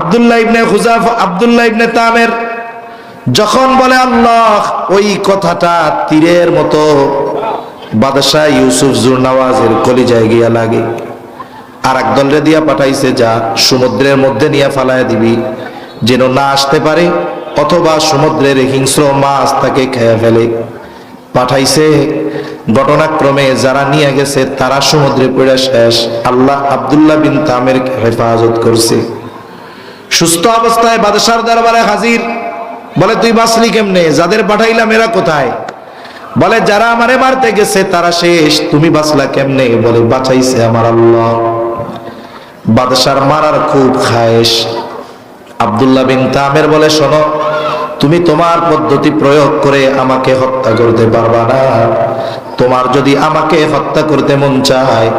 আব্দুল্লাহ ইবনে খুজাফ আব্দুল্লাহ ইবনে তামের, যখন বলে আল্লাহ, ওই কথাটা তীরের মতো বাদশাহ ইউসুফ জুরনাওয়াজের কলিজায় গিয়া লাগে। আর এক দলরে দিয়া পাঠাইছে, যা সমুদ্রের মধ্যে নিয়ে ফালায় দিবি। যেন না আসতে পারে, অথবা সমুদ্রের হিংস্র মাছ তাকে খেয়ে ফেলে। পাঠাইছে, ঘটনাক্রমে যারা নিয়ে গেছে, তারা সমুদ্রে পড়ে শেষ। আল্লাহ আব্দুল্লাহ বিন তামের হেফাজত করছে। সুস্থ অবস্থায় বাদশার দরবারে হাজির। বলে, তুই বাঁচলি কেমনে? যাদের পাঠাইলাম এরা কোথায়? বলে, যারা আমারে মারতে গেছে, তারা শেষ। তুমি বাঁচলা কেমনে? বলে, বাঁচাইছে আমার আল্লাহ। বাদশার মারার খুব খায়েশ। আব্দুল্লাহ বিন তামের বলে, শোনো, তুমি তোমার পদ্ধতি প্রয়োগ করে আমাকে হত্যা করতে পারবা না। তোমার যদি আমাকে হত্যা করতে মন চায়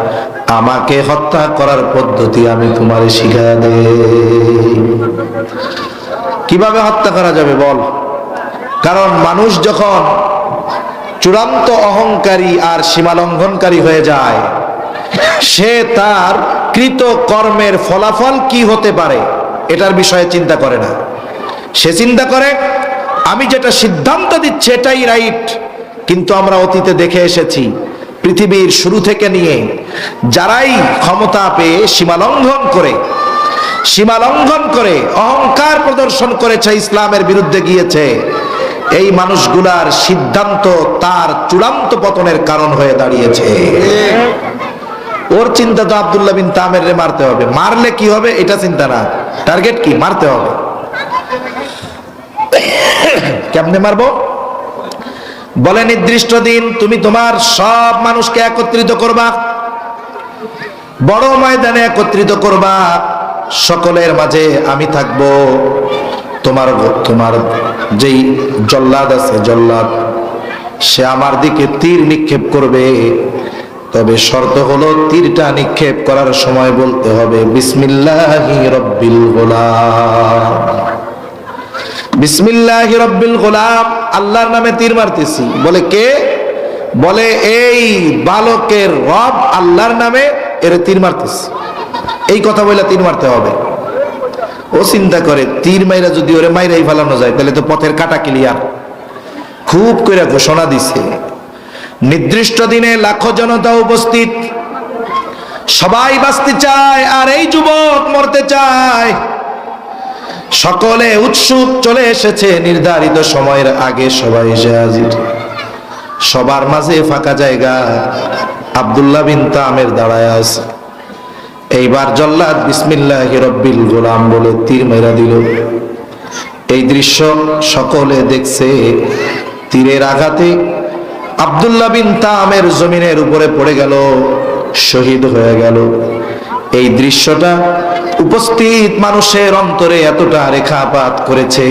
আমাকে হত্যা করার পদ্ধতি আমি তোমার শিখা দে কীভাবে হত্যা করা যাবে বল? কারণ মানুষ যখন চূড়ান্ত অহংকারী আর সীমালঙ্ঘনকারী হয়ে যায়, সে তার কৃত কর্মের ফলাফল কি হতে পারে, এটার বিষয়ে চিন্তা করে না। সে চিন্তা করে, আমি যেটা সিদ্ধান্ত দিচ্ছি এটাই রাইট কিন্তু আমরা অতীতে দেখে এসেছি পৃথিবীর শুরু থেকে নিয়ে যারাই ক্ষমতা পেয়ে সীমালঙ্ঘন করে সীমালঙ্ঘন করে, অহংকার প্রদর্শন করেছে ইসলামের বিরুদ্ধে গিয়েছে, এই মানুষগুলার সিদ্ধান্ত তার চূড়ান্ত পতনের কারণ হয়ে দাঁড়িয়েছে। ওর চিন্তা তো আব্দুল্লাহ বিন তামের রে মারতে হবে। মারলে কি হবে এটা চিন্তা না। টার্গেট কি? মারতে হবে। কেমনে মারবো? বলে, নির্দিষ্ট দিন তুমি তোমার সব মানুষকে একত্রিত করবা। বড় ময়দানে একত্রিত করবা। সকলের মাঝে আমি থাকব। তোমার তোমার যেই জল্লাদ আছে, জল্লাদ, সে আমার দিকে তীর নিক্ষেপ করবে। তবে শর্ত হলো, তীরটা নিক্ষেপ করার সময় বলতে হবে, বিসমিল্লাহি রব্বিল গোলাম। বিসমিল্লাহ রব্বিল গোলাম, আল্লাহর নামে তীর মারতেছি। বলে কে? বলে এই বালকের রব আল্লাহর নামে এর তীর মারতেছি। এই কথা বলে তীর মারতে হবে। ও চিন্তা করে, তীর মাইরা যদি ওরে মাইরাই ফেলানো যায়, তাহলে তো পথের কাটা ক্লিয়ার খুব করে ঘোষণা দিছে। নির্দিষ্ট দিনে লাখো জনতা উপস্থিত। সবাই বাঁচতে চায় আর এই যুবক মরতে চায়। সকলে উৎসুক চলে এসেছে নির্ধারিত সময়ের আগে সবাই এসে হাজির। সবার মাঝে ফাঁকা জায়গা। আব্দুল্লাহ বিন তামের দাঁড়ায় আছে। এইবার জল্লাদ বিসমিল্লাহ রব্বিল গোলাম বলে তীর মেরা দিল। এই দৃশ্য সকলে দেখছে। তীরের আঘাতে আব্দুল্লাহ বিন তামের জমিনের উপরে পড়ে গেল, শহীদ হয়ে গেল। এই দৃশ্যটা উপস্থিত মানুষের অন্তরে এতটা রেখাপাত করেছে।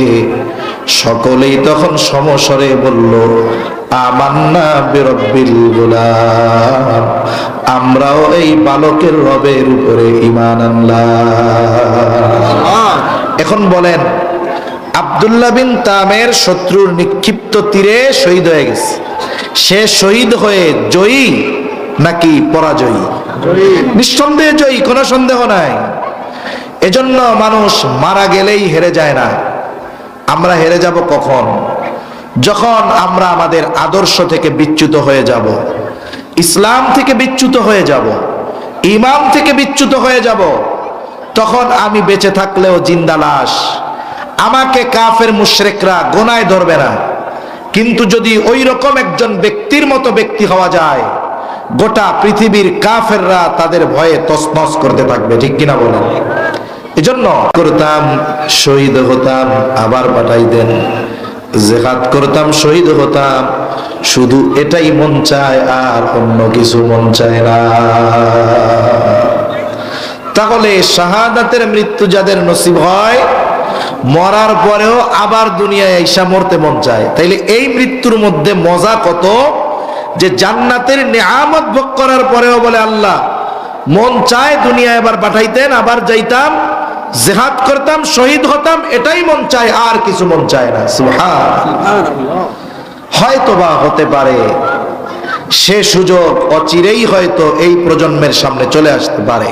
সকলেই তখন সমস্বরে বলল আমান্না বিরব্বিল গোলাম আমরাও এই বালকের রবের উপরে ইমান আনলাম। এখন বলেন আব্দুল্লাহ বিন তামের শত্রুর নিক্ষিপ্ত তীরে শহীদ হয়ে গেছে। সে শহীদ হয়ে জয়ী নাকি পরাজয়ী? নিঃসন্দেহে জয়ী কোনো সন্দেহ নাই। এজন্য মানুষ মারা গেলেই হেরে যায় না। আমরা হেরে যাব কখন? যখন আমরা আমাদের আদর্শ থেকে বিচ্যুত হয়ে যাব, ইসলাম থেকে বিচ্যুত হয়ে যাব ইমাম থেকে বিচ্যুত হয়ে যাব, তখন আমি বেঁচে থাকলেও জিন্দা লাশ। আমাকে কাফের মুশরেকরা গোনায় ধরবে না। কিন্তু যদি ওই রকম একজন ব্যক্তির মতো ব্যক্তি হওয়া যায়, গোটা পৃথিবীর কাফেররা তাদের ভয়ে তসনস করতে থাকবে। ঠিক কিনা বলেন? এজন্য করতাম, শহীদ হতাম, আবার পাঠাই দেন। জেহাদ করতাম, শহীদ হতাম, শুধু এটাই মন চায় আর অন্য কিছু মন চায় না। তাহলে শাহাদাতের মৃত্যু যাদের নসিব হয়, মরার পরেও আবার দুনিয়ায় আইসা মরতে মন চায়। তাইলে এই মৃত্যুর মধ্যে মজা কত? যে জান্নাতের নেয়ামত ভোগ করার পরেও বলে আল্লাহ, মন চায় দুনিয়া এবার পাঠাইতেন, আবার যাইতাম জেহাদ করতাম, শহীদ হতাম, এটাই মন চায়, আর কিছু মন চায় না। হয়তো বা হতে পারে, সে সুযোগ অচিরেই হয়তো এই প্রজন্মের সামনে চলে আসতে পারে।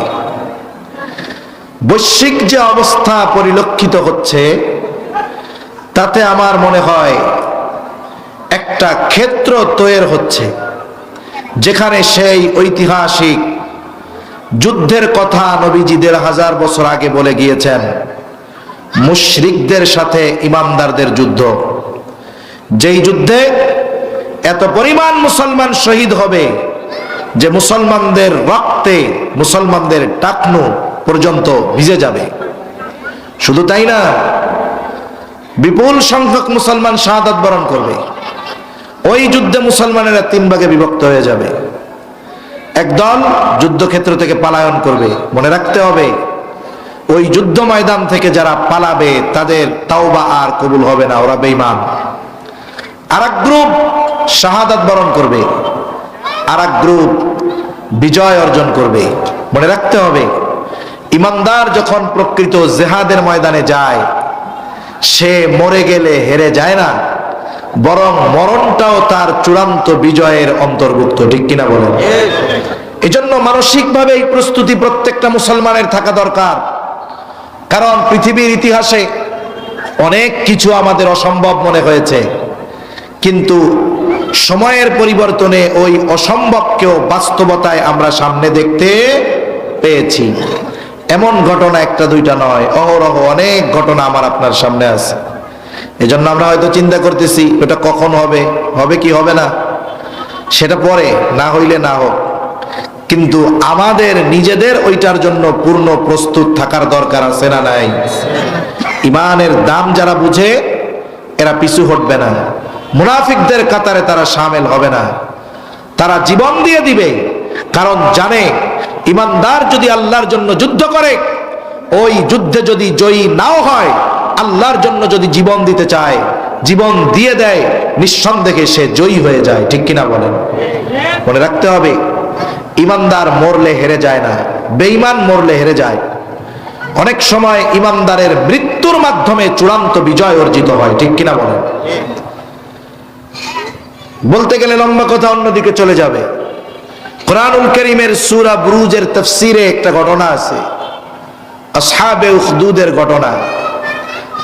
বৈশ্বিক যে অবস্থা পরিলক্ষিত হচ্ছে, তাতে আমার মনে হয় একটা ক্ষেত্র তৈরি হচ্ছে, যেখানে সেই ঐতিহাসিক যুদ্ধের কথা নবীজি দেড় হাজার বছর আগে বলে গিয়েছেন। মুশরিকদের সাথে ইমানদারদের যুদ্ধ। যেই যুদ্ধে এত পরিমাণ মুসলমান শহীদ হবে, যে মুসলমানদের রক্তে মুসলমানদের টাকনু পর্যন্ত ভিজে যাবে। শুধু তাই না, বিপুল সংখ্যক মুসলমান শাহাদাত বরণ করবে। ওই যুদ্ধে মুসলমানেরা তিন ভাগে বিভক্ত হয়ে যাবে। একদল যুদ্ধক্ষেত্র থেকে পালায়ন করবে। মনে রাখতে হবে, ওই যুদ্ধ ময়দান থেকে যারা পালাবে, তাদের তাওবা আর কবুল হবে না, ওরা বেঈমান। আর গ্রুপ শাহাদাত বরণ করবে আর গ্রুপ বিজয় অর্জন করবে। মনে রাখতে হবে, ইমানদার যখন প্রকৃত জেহাদের ময়দানে যায়, সে মরে গেলে হেরে যায় না। বরং মরণটাও তার চূড়ান্ত বিজয়ের অন্তর্ভুক্ত, ঠিক কিনা বলেন? এজন্য মানসিকভাবে এই প্রস্তুতি প্রত্যেকটা মুসলমানের থাকা দরকার। কারণ পৃথিবীর ইতিহাসে অনেক কিছু আমাদের অসম্ভব মনে হয়েছে। কিন্তু সময়ের পরিবর্তনে ওই অসম্ভবকেও বাস্তবতায় আমরা সামনে দেখতে পেয়েছি। এমন ঘটনা একটা, দুইটা নয়, অহরহ অনেক ঘটনা আমার আপনার সামনে আছে। এজন্য আমরা হয়তো চিন্তা করতেছি ওটা কখন হবে? হবে কি হবে না? সেটা পরে, না হইলে না হোক। কিন্তু আমাদের নিজেদের ওইটার জন্য পূর্ণ প্রস্তুত থাকার দরকার আছে না নাই? ইমানের দাম যারা বুঝে, এরা পিছু হটবে না। মুনাফিকদের কাতারে তারা সামিল হবে না। তারা জীবন দিয়ে দিবে, কারণ জানে, ইমানদার যদি আল্লাহর জন্য যুদ্ধ করে, ওই যুদ্ধে যদি জয়ী নাও হয় আল্লাহর জন্য যদি জীবন দিতে চায়, জীবন দিয়ে দেয়, নিঃসন্দেহে সে জয়ী হয়ে যায়, ঠিক কিনা বলেন? মনে রাখতে হবে, ইমানদার মরলে হেরে যায় না, বেঈমান মরলে হেরে যায়। অনেক সময় ইমানদারের মৃত্যুর মাধ্যমে চূড়ান্ত বিজয় অর্জিত হয়, ঠিক কিনা বলেন? বলতে গেলে লম্বা কথা অন্যদিকে চলে যাবে। কোরআনুল করিমের সুরা বুরুজের তফসিরে একটা ঘটনা আছে। আসহাবে উখদুদের ঘটনা।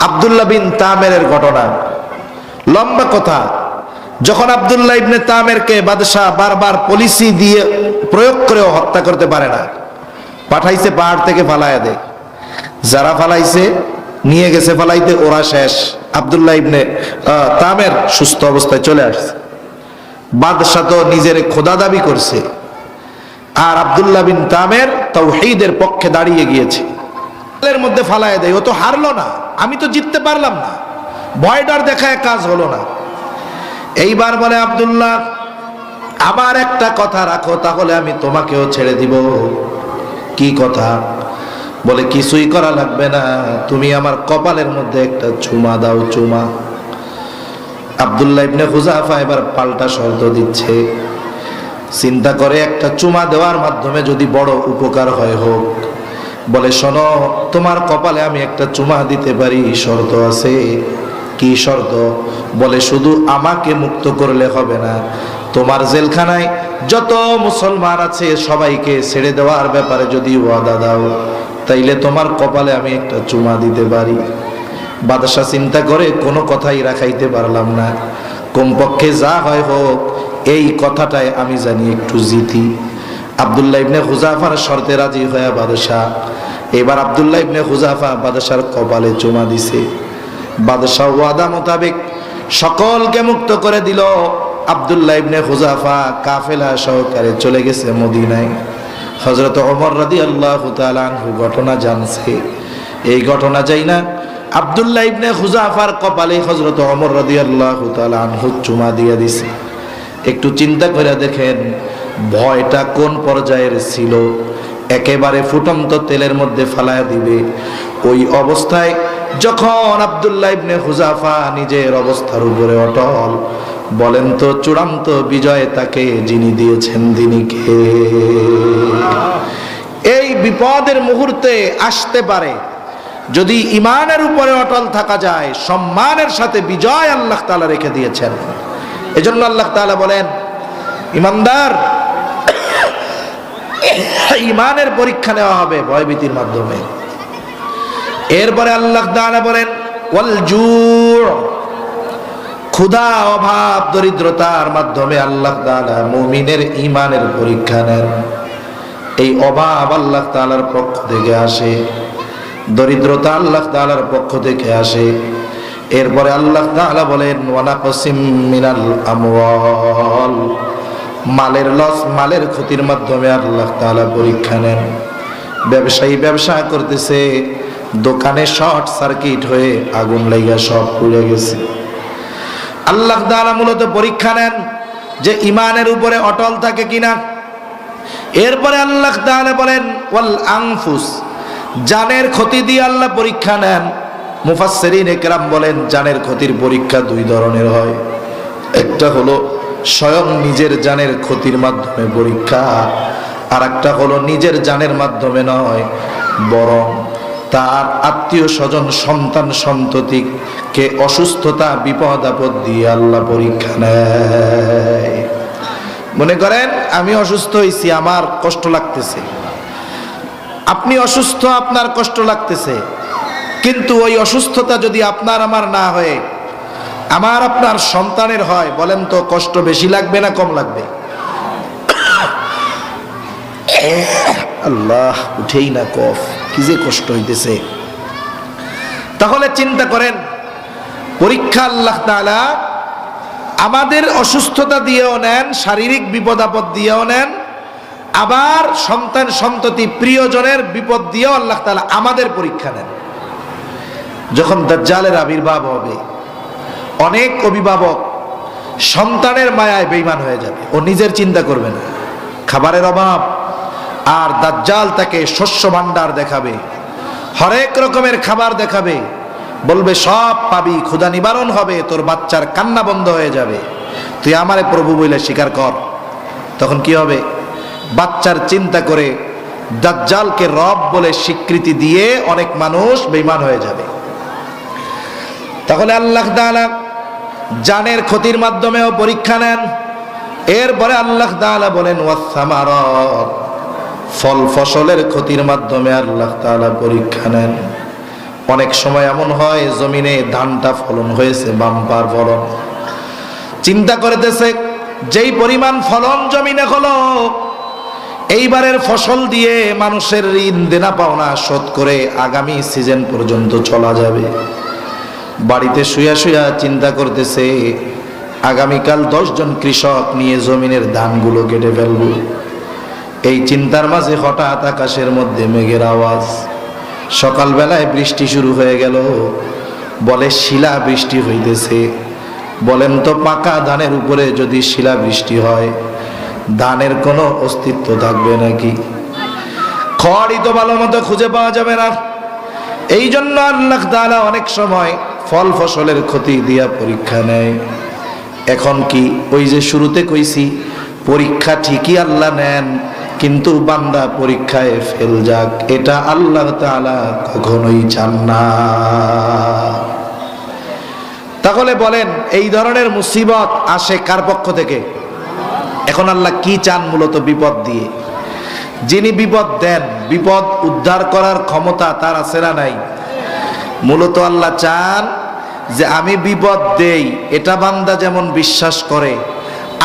আব্দুল্লাহ বিন তামেরের ঘটনা। লম্বা কথা, যখন আব্দুল্লাহ ইবনে তামেরকে বাদশাহ বারবার পলিসি দিয়ে, প্রয়োগ করেও হত্যা করতে পারে না, পাঠাইছে পাহাড় থেকে ফালাইয়া দেয়। যারা ফালাইছে, নিয়ে গেছে ফালাইতে, ওরা শেষ। আব্দুল্লাহ ইবনে তামের সুস্থ অবস্থায় চলে আসছে। বাদশাহ তো নিজের খোদা দাবি করছে। আর আব্দুল্লাহ বিন তামের তাওহীদের পক্ষে দাঁড়িয়ে গিয়েছে। এর মধ্যে ফালায় দেয়। ও তো হারলো না। আমি তো জিততে পারলাম না। ভয়ডার দেখায় কাজ হলো না। এইবার বলে, আব্দুল্লাহ, আবার একটা কথা রাখো, তাহলে আমি তোমাকেও ছেড়ে দিব। কি কথা? বলে, কিছুই করা লাগবে না। তুমি আমার কপালের মধ্যে একটা চুমা দাও, চুমা। আব্দুল্লাহ ইবনে হুজাফা এবার পাল্টা শর্ত দিচ্ছে। চিন্তা করে, একটা চুমা দেওয়ার মাধ্যমে যদি বড় উপকার হয় হোক বলে, শোনো, তোমার কপালে আমি একটা চুমা দিতে পারি, শর্ত আছে। কি শর্ত? বলে, শুধু আমাকে মুক্ত করলে হবে না। তোমার জেলখানায় যত মুসলমান আছে, সবাইকে ছেড়ে দেওয়ার ব্যাপারে যদি ওয়াদা দাও, তাইলে তোমার কপালে আমি একটা চুমা দিতে পারি। বাদশাহ চিন্তা করে কোনো কথাই রাখাইতে পারলাম না। কমপক্ষে যা হয় হোক, এই কথাটাই আমি জানি একটু জিতি। আবদুল্লাহ ইবনে হুজাফার শর্তে রাজি হয়ে বাদশাহ এবার আবদুল্লাহ ইবনে হুজাফা বাদশার কপালে চুমা দিছে। বাদশাহ ওয়াদা মোতাবেক সকলকে মুক্ত করে দিল। আবদুল্লাহ ইবনে হুজাফা কাফেলা সহকারে চলে গেছে মদিনায়। হজরত ওমর রাদি আল্লাহ তালানহু ঘটনা জানছে। এই ঘটনা যাই না, আবদুল্লাহ ইবনে হুজাফার কপালে হজরত অমর রাদি আল্লাহ তালানহু চুমা দিয়ে দিছে। একটু চিন্তা করে দেখেন, ভয়টা কোন পর্যায়ের ছিল? একেবারে ফুটন্ত তেলের মধ্যে ফালায় দিবে। ওই অবস্থায় যখন আবদুল্লাহ ইবনে হুজাফা নিজের অবস্থার উপরে অটল, বলেন তো, চূড়ান্ত বিজয় তাকে যিনি দিয়েছেন তিনি কে? এই বিপদের মুহূর্তে আসতে পারে। যদি ইমানের উপরে অটল থাকা যায়, সম্মানের সাথে বিজয় আল্লাহ তাআলা রেখে দিয়েছেন। এজন্য আল্লাহ তাআলা বলেন, ইমানদার ইমানের পরীক্ষা নেওয়া হবে ভয়ভীতির মাধ্যমে। এরপরে আল্লাহ তাআলা বলেন ক্ষুধা, অভাব, দরিদ্রতার মাধ্যমে আল্লাহ তাআলা মুমিনের ইমানের পরীক্ষা নেন। এই অভাব আল্লাহ তাআলার পক্ষ থেকে আসে, দরিদ্রতা আল্লাহ তাআলার পক্ষ থেকে আসে। এরপরে আল্লাহ তাআলা বলেন ওয়ানাকসিম মিনাল আমওয়াল মালের লস মালের ক্ষতির মাধ্যমে আল্লাহ তাআলা পরীক্ষা নেন। ব্যবসায়ী ব্যবসা করতেছে, দোকানে শর্ট সার্কিট হয়ে আগুন লেগে সব পুড়ে গেছে। আল্লাহ তাআলা মূলত পরীক্ষা নেন যে ইমানের উপরে অটল থাকে কিনা। এরপরে আল্লাহ তাআলা বলেন, ওয়াল আংফুস জানের ক্ষতি দিয়ে আল্লাহ পরীক্ষা নেন। মুফাসসিরিন একরাম বলেন, জানের ক্ষতির পরীক্ষা দুই ধরনের হয়। একটা হলো স্বয়ং নিজের জানের ক্ষতির মাধ্যমে পরীক্ষা। আর একটা হলো নিজের জানের মাধ্যমে নয়, বরং তার আত্মীয় স্বজন, সন্তান সন্ততিকে অসুস্থতা, বিপদ, আপদ দিয়ে আল্লাহ পরীক্ষা নেয়। মনে করেন, আমি অসুস্থ হয়েছি আমার কষ্ট লাগতেছে। আপনি অসুস্থ, আপনার কষ্ট লাগতেছে। কিন্তু ওই অসুস্থতা যদি আপনার আমার না হয়ে আমার আপনার সন্তানের হয়, বলেন তো, কষ্ট বেশি লাগবে না কম লাগবে? আল্লাহ, উঠেই না কফ, কি যে কষ্ট হইতেছে। তাহলে চিন্তা করেন, পরীক্ষা আল্লাহ তাআলা আমাদের অসুস্থতা দিয়েও নেন, শারীরিক বিপদ আপদ দিয়েও নেন, আবার সন্তান সন্ততি প্রিয়জনের বিপদ দিয়েও আল্লাহ তাআলা আমাদের পরীক্ষা নেন। যখন দাজ্জালের আবির্ভাব হবে অনেক অভিভাবক সন্তানের মায়ায় বেইমান হয়ে যাবে। ও নিজের চিন্তা করবে না। খাবারের অভাব। আর দাজ্জাল তাকে শস্য ভাণ্ডার দেখাবে। হরেক রকমের খাবার দেখাবে। বলবে, সব পাবি, ক্ষুধা নিবারণ হবে, তোর বাচ্চার কান্না বন্ধ হয়ে যাবে। তুই আমারে প্রভু বলে স্বীকার কর। তখন কি হবে? বাচ্চার চিন্তা করে দাজ্জালকে রব বলে স্বীকৃতি দিয়ে অনেক মানুষ বেইমান হয়ে যাবে। তাহলে আল্লাহ তাআলা জানের ক্ষতির মাধ্যমেও পরীক্ষা নেন। এরপরে আল্লাহ তাআলা বলেন ওয়াসামারত ফল ফসলের ক্ষতির মাধ্যমে আল্লাহ তাআলা পরীক্ষা নেন। অনেক সময় এমন হয়, জমিনে ধানটা ফলন হয়েছে, বাম্পার ফলন। চিন্তা করতেছে, যেই পরিমাণ ফলন জমিনে হলো, এইবারের ফসল দিয়ে মানুষের ঋণ দেনা পাওনা শোধ করে আগামী সিজন পর্যন্ত চলা যাবে। বাড়িতে শুয়া শুয়া চিন্তা করতেছে, আগামীকাল দশজন কৃষক নিয়ে জমিনের ধানগুলো কেটে ফেলব। এই চিন্তার মাঝে হঠাৎ আকাশের মধ্যে মেঘের আওয়াজ। সকালবেলায় বৃষ্টি শুরু হয়ে গেল। বলে, শিলা বৃষ্টি হইতেছে। বলেন তো, পাকা ধানের উপরে যদি শিলা বৃষ্টি হয়, ধানের কোনো অস্তিত্ব থাকবে নাকি? খড়ই তো ভালো মতো খুঁজে পাওয়া যাবে না। এই জন্য আল্লাহ তাআলা অনেক সময় ফল ফসলের ক্ষতি দিয়া পরীক্ষা নেয়। এখন কি ওই যে শুরুতে কইছি, পরীক্ষা ঠিকই আল্লাহ নেন, কিন্তু বান্দা পরীক্ষায় ফেল যাক, এটা আল্লাহ তাআলা কখনোই চান না। তাহলে বলেন, এই ধরনের মুসিবত আসে কার পক্ষ থেকে? এখন আল্লাহ কি চান মূলত বিপদ দিয়ে? যিনি বিপদ দেন, বিপদ উদ্ধার করার ক্ষমতা তার আছে না নাই? মূলত আল্লাহ চান যে আমি বিপদ দেই। এটা বান্দা যেমন বিশ্বাস করে,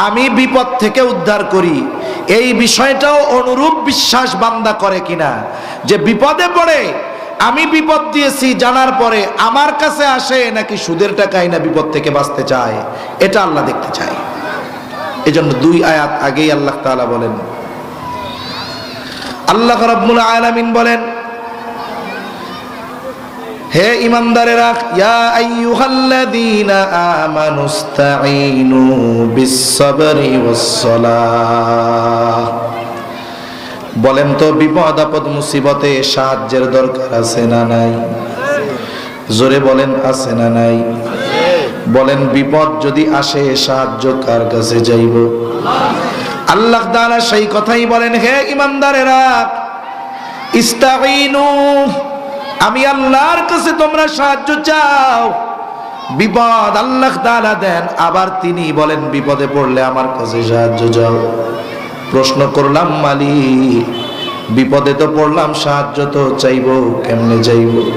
আমি বিপদ থেকে উদ্ধার করি। এই বিষয়টাও অনুরূপ বিশ্বাস বান্দা করে কিনা। যে বিপদে পড়ে, আমি বিপদ দিয়েছি, জানার পরে আমার কাছে আসে নাকি সুদের টাকায় না বিপদ থেকে বাঁচতে চায়, এটা আল্লাহ দেখতে চায়। এজন্য দুই আয়াত আগেই আল্লাহ তাআলা বলেন। আল্লাহ রাব্বুল আলামিন বলেন হে ইমানদারেরা, ইয়া আইয়ুহাল্লাযীনা আমানুস্তাঈনু বিস-সাবরি ওয়াস-সালাহ। বলেন তো, বিপদ, আপদ, মুসিবতে সাহায্যের দরকার আছে না নাই? জোরে বলেন, আছে না নাই? বলেন, বিপদ যদি আসে, সাহায্য কার কাছে যাইব? আল্লাহ তাআলা সেই কথাই বলেন, হে ইমানদারেরা, ইস্তাঈনু আমি আল্লাহর কাছে তোমরা সাহায্য চাও। বিপদ আল্লাহ তাআলা দেন, আবার তিনি বলেন, বিপদে পড়লে আমার কাছে সাহায্য চাও। প্রশ্ন করলাম, মালিক, বিপদে তো পড়লাম, সাহায্য তো চাইব, কেমনে চাইব?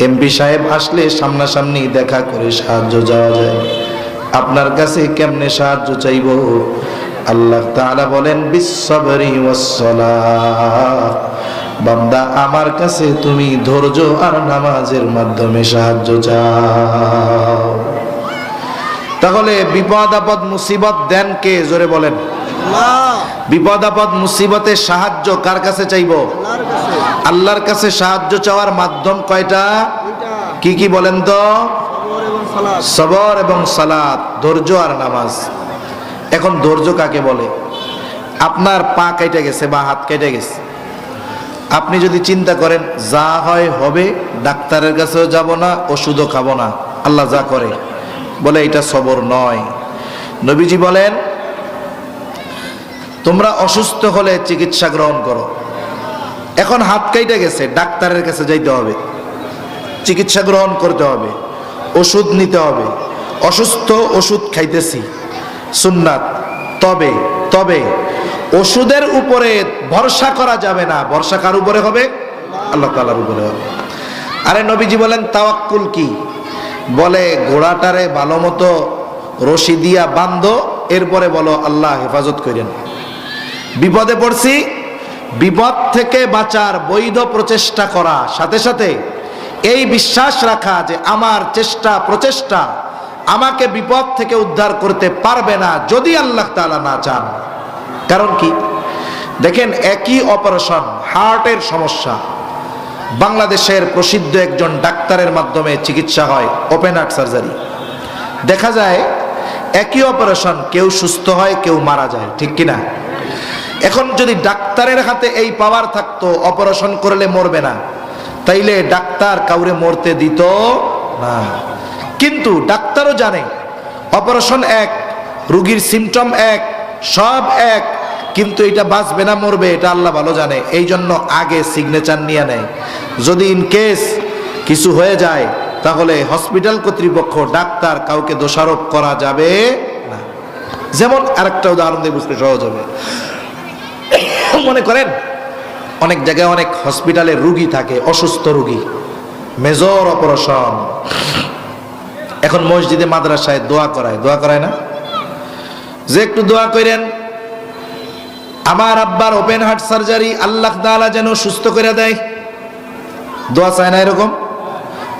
এমপি সাহেব আসলে সামনাসামনি দেখা করে সাহায্য যাওয়া যায়। আপনার কাছে কেমনে সাহায্য চাইব? আল্লাহ তাআলা বলেন বিশ্বরি বান্দা আমার কাছে তুমি ধৈর্য আর নামাজের মাধ্যমে সাহায্য চাও। তাহলে বিপদ আপদ মুসিবত দেন কে? জোরে বলেন। বিপদ আপদ মুসিবতে সাহায্য কার কাছে চাইব? আল্লাহর কাছে। সাহায্য চাওয়ার মাধ্যম কয়টা? কি কি বলেন তো? সবর এবং সালাত ধৈর্য আর নামাজ। এখন ধৈর্য কাকে বলে? আপনার পা কেটে গেছে বা হাত কেটে গেছে। আপনি যদি চিন্তা করেন, যা হয় হবে, ডাক্তারের কাছেও যাব না, ওষুধও খাব না। আল্লাহ যা করে, বলে এটা সবর নয়। নবীজি বলেন, তোমরা অসুস্থ হলে চিকিৎসা গ্রহণ করো। এখন হাত কেটে গেছে, ডাক্তারের কাছে যাইতে হবে। চিকিৎসা গ্রহণ করতে হবে, ওষুধ নিতে হবে। অসুস্থ ওষুধ খাইতেছি। সুন্নাত, তবে তবে ওষুধের উপরে ভরসা করা যাবে না। ভরসা কার উপরে হবে? আল্লাহ তালার উপরে হবে। আরে নবীজি বলেন, তাওয়াক্কুল কি? বলে, ঘোড়াটারে ভালো মতো রশি দিয়া বান্ধ এরপরে বলো, আল্লাহ হেফাজত করেন। বিপদে পড়ছি, বিপদ থেকে বাঁচার বৈধ প্রচেষ্টা করা। সাথে সাথে এই বিশ্বাস রাখা যে আমার চেষ্টা, প্রচেষ্টা আমাকে বিপদ থেকে উদ্ধার করতে পারবে না, যদি আল্লাহ তাআলা না চান। কারণ কি? দেখেন একই অপারেশন, হার্টের সমস্যা। বাংলাদেশের প্রসিদ্ধ একজন ডাক্তারের মাধ্যমে চিকিৎসা হয়, ওপেন হার্ট সার্জারি। দেখা যায়, একই অপারেশন, কেউ সুস্থ হয়, কেউ মারা যায়, ঠিক কিনা? এখন যদি ডাক্তারের হাতে এই পাওয়ার থাকতো, অপারেশন করলে মরবে না। তাইলে ডাক্তার কাউরে মরতে দিত না। কিন্তু ডাক্তারও জানে, অপারেশন এক, রুগীর সিমটম এক সব এক, কিন্তু এটা বাঁচবে না, মরবে, এটা আল্লাহ ভালো জানে। এই জন্য আগে সিগনেচার নিয়ে নেয়। যদি ইন কেস কিছু হয়ে যায়, তাহলে হসপিটাল কর্তৃপক্ষ, ডাক্তার কাউকে দোষারোপ করা যাবে না। যেমন আরেকটা উদাহরণ দিয়ে বুঝতে সহজ হবে। মনে করেন, অনেক জায়গায় অনেক হসপিটালে রুগী থাকে, অসুস্থ রুগী। মেজর অপারেশন এখন মসজিদে মাদ্রাসায় দোয়া করায় দোয়া করায় না? যে একটু দোয়া করেন। আমার আব্বার ওপেন হার্ট সার্জারি আল্লাহ তাআলা যেন সুস্থ করে দেয়। দোয়া চায় না এরকম?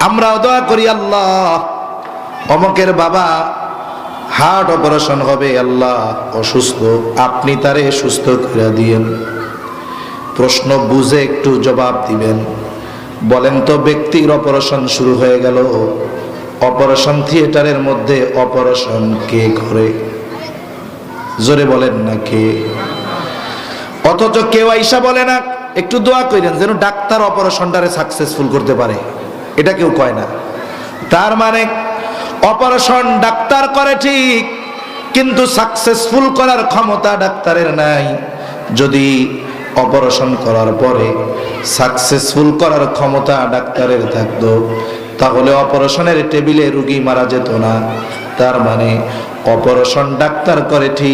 আমরাও দোয়া করি, আল্লাহ, অমকের বাবা হার্ট অপারেশন হবে, আল্লাহ, অসুস্থ, আপনি তারে সুস্থ করে দিয়েন। প্রশ্ন বুঝে একটু জবাব দিবেন। বলেন তো, ব্যক্তির অপারেশন শুরু হয়ে গেল। অপারেশন থিয়েটারের মধ্যে অপারেশন কে করে? জোরে বলেন না কে? অথচ কেউ আইসা বলে না, একটু দোয়া করেন যেন ডাক্তার অপারেশনটারে সাকসেসফুল করতে পারে। এটা কেউ কয় না। তার মানে অপারেশন ডাক্তার করে ঠিক, কিন্তু সাকসেসফুল করার ক্ষমতা ডাক্তারের নাই। যদি অপারেশন করার পরে সাকসেসফুল করার ক্ষমতা ডাক্তারের থাকতো, তাহলে অপারেশনের টেবিলে রুগী মারা যেত না। তার মানে অপারেশন ডাক্তার করে ঠিক